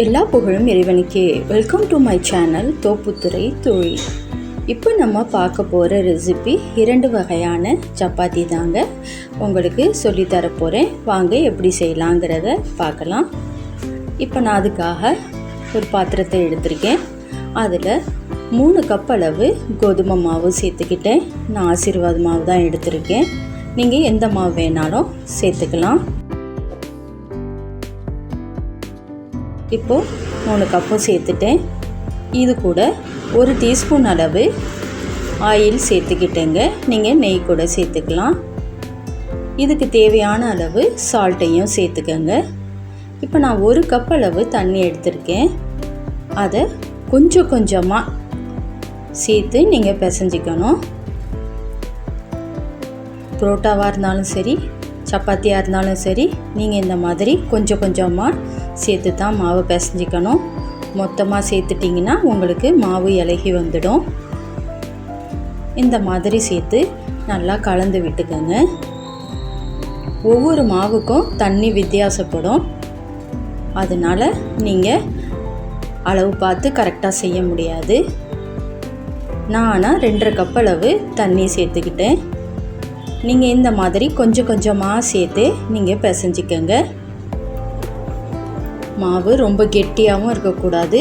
எல்லா புகழும் இறைவனுக்கே. Welcome to my channel Thopputhurai தொழில். இப்போ நம்ம பார்க்க போகிற ரெசிபி இரண்டு வகையான சப்பாத்தி தாங்க. உங்களுக்கு சொல்லித்தர போகிறேன் வாங்க எப்படி செய்யலாங்கிறத பார்க்கலாம். இப்போ நான் அதுக்காக ஒரு பாத்திரத்தை எடுத்திருக்கேன். அதில் மூணு கப் அளவு கோதுமை மாவு சேர்த்துக்கிட்டேன். நான் ஆசீர்வாத மாவு தான் எடுத்திருக்கேன். நீங்கள் எந்த மாவு வேணாலும் சேர்த்துக்கலாம். இப்போது மூணு கப்பு சேர்த்துட்டேன். இது கூட ஒரு டீஸ்பூன் அளவு ஆயில் சேர்த்துக்கிட்டேங்க. நீங்கள் நெய் கூட சேர்த்துக்கலாம். இதுக்கு தேவையான அளவு சால்ட்டையும் சேர்த்துக்கோங்க. இப்போ நான் ஒரு கப் அளவு தண்ணி எடுத்திருக்கேன். அதை கொஞ்சம் கொஞ்சமாக சேர்த்து நீங்கள் பிசைஞ்சிக்கணும். புரோட்டாவாக இருந்தாலும் சரி சப்பாத்தியாக இருந்தாலும் சரி நீங்கள் இந்த மாதிரி கொஞ்சம் கொஞ்சமாக சேர்த்து தான் மாவு பிசைஞ்சிக்கணும். மொத்தமாக சேர்த்துட்டிங்கன்னா உங்களுக்கு மாவு இலகி வந்துடும். இந்த மாதிரி சேர்த்து நல்லா கலந்து விட்டுக்கோங்க. ஒவ்வொரு மாவுக்கும் தண்ணி வித்தியாசப்படும். அதனால் நீங்கள் அளவு பார்த்து கரெக்டாக செய்ய முடியாது. நான் ஆனால் ரெண்டரை கப் அளவு தண்ணி சேர்த்துக்கிட்டேன். நீங்கள் இந்த மாதிரி கொஞ்சம் கொஞ்சமாக சேர்த்து நீங்கள் பிசைஞ்சிக்கோங்க. மாவு ரொம்ப கெட்டியாகவும் இருக்கக்கூடாது.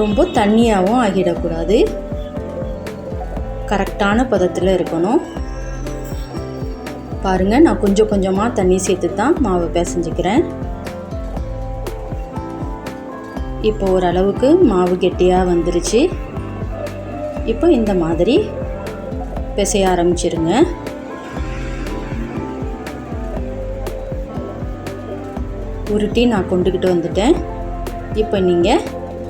ரொம்ப தண்ணியாகவும் ஆகிடக்கூடாது. கரெக்டான பதத்தில் இருக்கணும். பாருங்கள் நான் கொஞ்சம் கொஞ்சமாக தண்ணி சேர்த்து தான் மாவு பிசைஞ்சிக்கிறேன். இப்போ ஓரளவுக்கு மாவு கெட்டியாக வந்துருச்சு. இப்போ இந்த மாதிரி பிசைய ஆரம்பிச்சிருங்க. உருட்டி நான் கொண்டுக்கிட்டு வந்துட்டேன். இப்போ நீங்கள்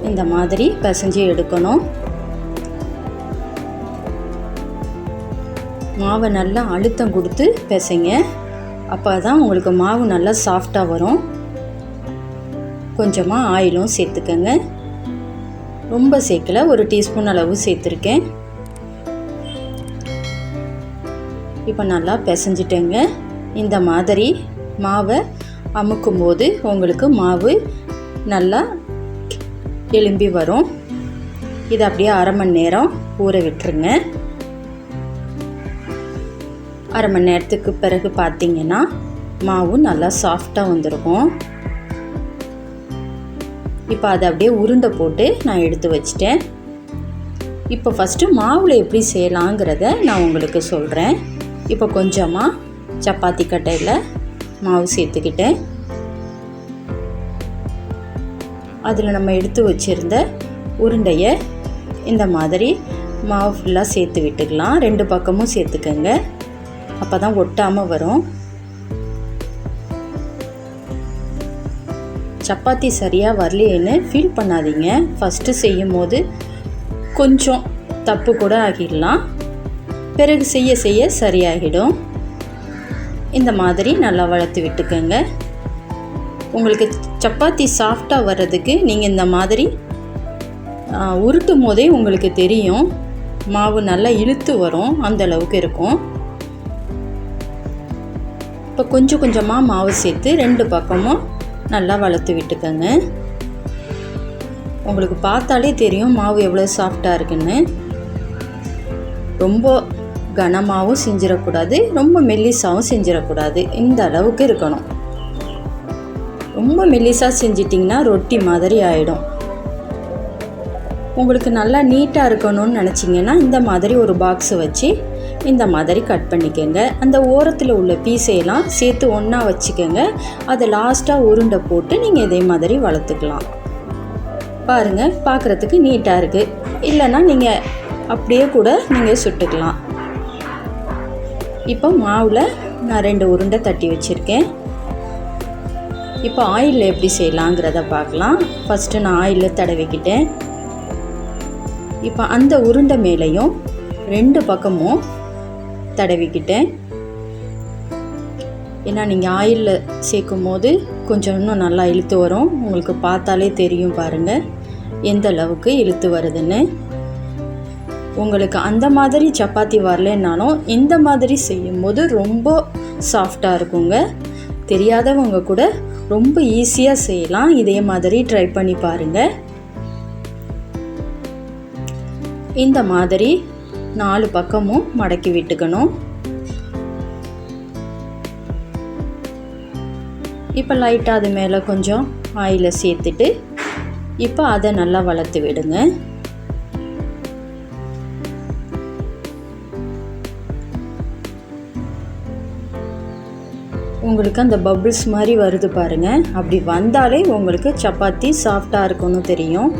இந்த மாதிரி பிசைஞ்சு எடுக்கணும். மாவை நல்லா அழுத்தம் கொடுத்து பிசைங்க. அப்போ தான் உங்களுக்கு மாவு நல்லா சாஃப்டாக வரும். கொஞ்சமாக ஆயிலும் சேர்த்துக்கங்க. ரொம்ப சேர்க்கல ஒரு டீஸ்பூன் அளவு சேர்த்துருக்கேன். இப்போ நல்லா பிசைஞ்சிட்டேங்க. இந்த மாதிரி மாவை அமுக்கும் போது உங்களுக்கு மாவு நல்லா எலும்பி வரும். இதை அப்படியே அரை மணி நேரம் ஊற விட்டுருங்க. அரை மணி நேரத்துக்கு பிறகு பார்த்தீங்கன்னா மாவு நல்லா சாஃப்டாக வந்திருக்கும். இப்போ அதை அப்படியே உருண்டை போட்டு நான் எடுத்து வச்சிட்டேன். இப்போ ஃபஸ்ட்டு மாவில் எப்படி செய்யலாங்கிறத நான் உங்களுக்கு சொல்கிறேன் இப்போ கொஞ்சமாக சப்பாத்தி கட்டையில் மாவு சேர்த்துக்கிட்டேன். அதில் நம்ம எடுத்து வச்சுருந்த உருண்டையை இந்த மாதிரி மாவு ஃபுல்லாக சேர்த்து விட்டுக்கலாம். ரெண்டு பக்கமும் சேர்த்துக்கோங்க. அப்போ தான் ஒட்டாமல் வரும். சப்பாத்தி சரியாக வரலையேன்னு ஃபீல் பண்ணாதீங்க. ஃபஸ்ட்டு செய்யும் போது கொஞ்சம் தப்பு கூட ஆகிடலாம். பிறகு செய்ய செய்ய சரியாகிடும். இந்த மாதிரி நல்லா வளர்த்து விட்டுக்கோங்க. உங்களுக்கு சப்பாத்தி சாஃப்டாக வர்றதுக்கு நீங்கள் இந்த மாதிரி உருட்டும் போதே உங்களுக்கு தெரியும். மாவு நல்லா இழுத்து வரும் அந்த அளவுக்கு இருக்கும். இப்போ கொஞ்சம் கொஞ்சமாக மாவு சேர்த்து ரெண்டு பக்கமும் நல்லா வளர்த்து விட்டுக்கோங்க. உங்களுக்கு பார்த்தாலே தெரியும் மாவு எவ்வளோ சாஃப்டாக இருக்குன்னு. ரொம்ப கனமாகவும் செஞ்சிடக்கூடாது ரொம்ப மெல்லிசாகவும் செஞ்சிடக்கூடாது. இந்த அளவுக்கு இருக்கணும். ரொம்ப மெல்லிசாக செஞ்சிட்டிங்கன்னா ரொட்டி மாதிரி ஆகிடும் உங்களுக்கு நல்லா நீட்டாக இருக்கணும்னு நினச்சிங்கன்னா இந்த மாதிரி ஒரு பாக்ஸை வச்சு இந்த மாதிரி கட் பண்ணிக்கோங்க. அந்த ஓரத்தில் உள்ள பீஸையெல்லாம் சேர்த்து ஒன்றா வச்சுக்கோங்க. அதை லாஸ்ட்டாக உருண்டை போட்டு நீங்கள் இதே மாதிரி வளர்த்துக்கலாம். பாருங்கள் பார்க்குறதுக்கு நீட்டாக இருக்குது இல்லைன்னா நீங்கள் அப்படியே கூட நீங்கள் சுட்டுக்கலாம். இப்போ மாவில் நான் ரெண்டு உருண்டை தட்டி வச்சுருக்கேன். இப்போ ஆயிலில் எப்படி செய்யலாங்கிறத பார்க்கலாம். ஃபஸ்ட்டு நான் ஆயிலில் தடவிக்கிட்டேன். இப்போ அந்த உருண்டை மேலேயும் ரெண்டு பக்கமும் தடவிக்கிட்டேன். ஏன்னா நீங்கள் ஆயிலில் சேர்க்கும் போது கொஞ்சம் இன்னும் நல்லா இழுத்து வரும். உங்களுக்கு பார்த்தாலே தெரியும் பாருங்கள் எந்த அளவுக்கு இழுத்து வருதுன்னு. உங்களுக்கு அந்த மாதிரி சப்பாத்தி வரலன்னாலும் இந்த மாதிரி செய்யும்போது ரொம்ப சாஃப்டாக இருக்குங்க. தெரியாதவங்க கூட ரொம்ப ஈஸியாக செய்யலாம். இதே மாதிரி ட்ரை பண்ணி பாருங்கள் இந்த மாதிரி நாலு பக்கமும் மடக்கி விட்டுக்கணும். இப்போ லைட்டாக அது மேலே கொஞ்சம் ஆயிலை சேர்த்துட்டு இப்போ அதை நல்லா வளர்த்து விடுங்க. உங்களுக்கு அந்த பபிள்ஸ் மாதிரி வருது பாருங்கள் அப்படி வந்தாலே உங்களுக்கு சப்பாத்தி சாஃப்டாக இருக்கும்னு தெரியும்.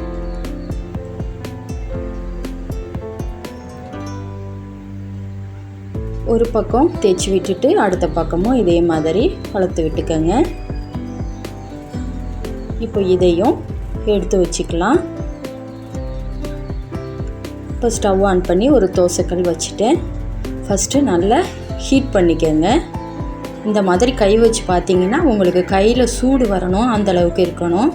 ஒரு பக்கம் தேய்ச்சி விட்டுட்டு அடுத்த பக்கமும் இதே மாதிரி வளர்த்து விட்டுக்கோங்க. இப்போ இதையும் எடுத்து வச்சுக்கலாம். இப்போ ஸ்டவ் ஆன் பண்ணி ஒரு தோசைக்கல் வச்சுட்டேன். ஃபஸ்ட்டு நல்லா ஹீட் பண்ணிக்கோங்க. இந்த மாதிரி கை வச்சு பார்த்தீங்கன்னா உங்களுக்கு கையில் சூடு வரணும் அந்த அளவுக்கு இருக்கணும்.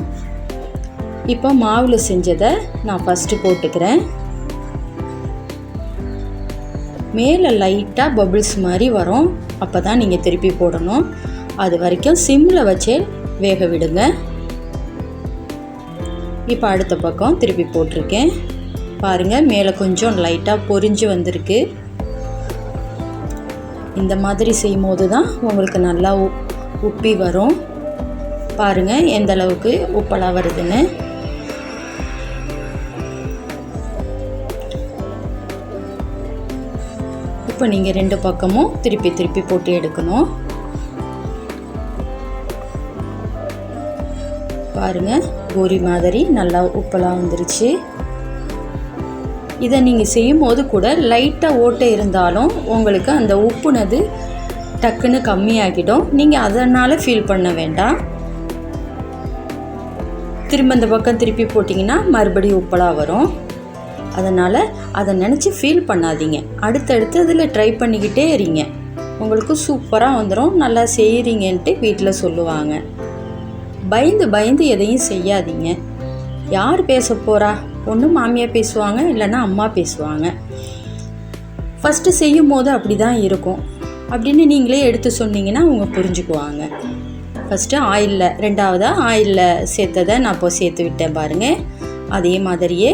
இப்போ மாவில் செஞ்சதை நான் ஃபஸ்ட்டு போட்டுக்கிறேன். மேலே லைட்டாக பபிள்ஸ் மாதிரி வரும். அப்போ தான் நீங்கள் திருப்பி போடணும். அது வரைக்கும் சிம்மில் வச்சே வேக விடுங்க. இப்போ அடுத்த பக்கம் திருப்பி போட்டிருக்கேன். பாருங்கள் மேலே கொஞ்சம் லைட்டாக பொரிஞ்சு வந்திருக்கு. இந்த மாதிரி செய்யும் போது தான் உங்களுக்கு நல்லா உப்பி வரும். பாருங்கள் எந்த அளவுக்கு உப்பெல்லாம் வருதுன்னு. இப்போ நீங்கள் ரெண்டு பக்கமும் திருப்பி திருப்பி போட்டு எடுக்கணும். பாருங்கள் பூரி மாதிரி நல்லா உப்பெல்லாம் வந்துருச்சு. இதை நீங்கள் செய்யும் போது கூட லைட்டாக ஓட்டை இருந்தாலும் உங்களுக்கு அந்த உப்புனது டக்குன்னு கம்மியாகிடும். நீங்கள் அதனால் ஃபீல் பண்ண வேண்டாம். திரும்ப இந்த பக்கம் திருப்பி போட்டிங்கன்னா மறுபடியும் உப்பலாக வரும். அதனால் அதை நினச்சி ஃபீல் பண்ணாதீங்க. அடுத்தடுத்து அதில் ட்ரை பண்ணிக்கிட்டே இருங்க. உங்களுக்கு சூப்பராக வந்துடும் நல்லா செய்கிறீங்கன்ட்டு வீட்டில் சொல்லுவாங்க. பயந்து பயந்து எதையும் செய்யாதீங்க. யார் பேச போகிறா ஒன்று மாமியார் பேசுவாங்க இல்லைன்னா அம்மா பேசுவாங்க. ஃபஸ்ட்டு செய்யும் போது அப்படி தான் இருக்கும். அப்படின்னு நீங்களே எடுத்து சொன்னீங்கன்னா அவங்க புரிஞ்சுக்குவாங்க. ஃபஸ்ட்டு ஆயிலில் ரெண்டாவதாக ஆயிலில் சேர்த்ததை நான் இப்போ சேர்த்து விட்டேன் பாருங்கள் அதே மாதிரியே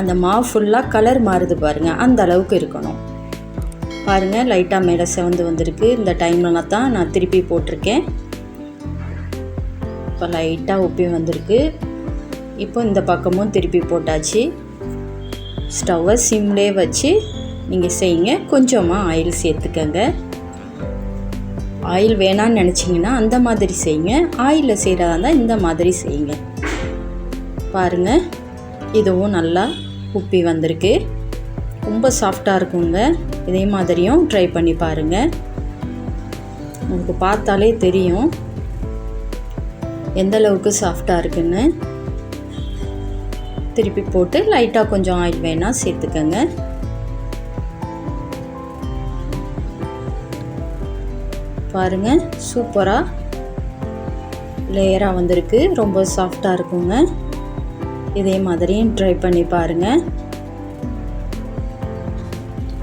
அந்த மாவு ஃபுல்லாக கலர் மாறுது பாருங்கள் அந்த அளவுக்கு இருக்கணும். பாருங்கள் லைட்டாக மேலே செவந்து வந்திருக்கு. இந்த டைமில் தான் நான் திருப்பி போட்டிருக்கேன். இப்போ லைட்டாக உப்பி வந்திருக்கு. இப்போ இந்த பக்கமும் திருப்பி போட்டாச்சு. ஸ்டவ்வை சிம்லே வச்சு நீங்கள் செய்யுங்க. கொஞ்சமாக ஆயில் சேர்த்துக்கங்க. ஆயில் வேணான்னு நினச்சிங்கன்னா அந்த மாதிரி செய்யுங்க. ஆயிலில் செய்கிறதா இருந்தால் இந்த மாதிரி செய்யுங்க. பாருங்கள் இதுவும் நல்லா உப்பி வந்திருக்கு. ரொம்ப சாஃப்டாக இருக்குங்க. இதே மாதிரியும் ட்ரை பண்ணி பாருங்கள் உங்களுக்கு பார்த்தாலே தெரியும். எந்த அளவுக்கு சாஃப்டாக இருக்குன்னு. திருப்பி போட்டு லைட்டாக கொஞ்சம் ஆயில் வேணால் சேர்த்துக்கோங்க. பாருங்கள் சூப்பராக லேயராக வந்திருக்கு. ரொம்ப சாஃப்டாக இருக்குங்க. இதே மாதிரியும் ட்ரை பண்ணி பாருங்கள்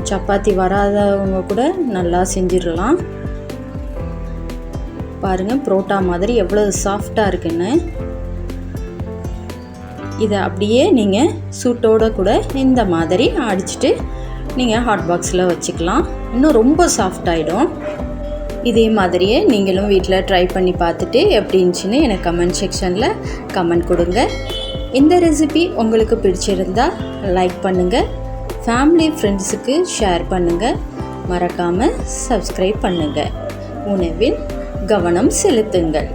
சப்பாத்தி வராதவங்க கூட நல்லா செஞ்சிடலாம். பாருங்கள் புரோட்டா மாதிரி எவ்வளோ சாஃப்டாக இருக்குன்னு. இதை அப்படியே நீங்கள் சூட்டோடு கூட இந்த மாதிரி அடிச்சுட்டு நீங்கள் ஹாட் பாக்ஸில் வச்சுக்கலாம். இன்னும் ரொம்ப சாஃப்ட் ஆகிடும் இதே மாதிரியே நீங்களும் வீட்டில் ட்ரை பண்ணி பார்த்துட்டு எப்படி இருந்துச்சுன்னு எனக்கு கமெண்ட் செக்ஷனில் கமெண்ட் கொடுங்க. இந்த ரெசிபி உங்களுக்கு பிடிச்சிருந்தா லைக் பண்ணுங்கள் ஃபேமிலி ஃப்ரெண்ட்ஸுக்கு ஷேர் பண்ணுங்கள் மறக்காமல் சப்ஸ்கிரைப் பண்ணுங்கள் உணவில் கவனம் செலுத்துங்கள்.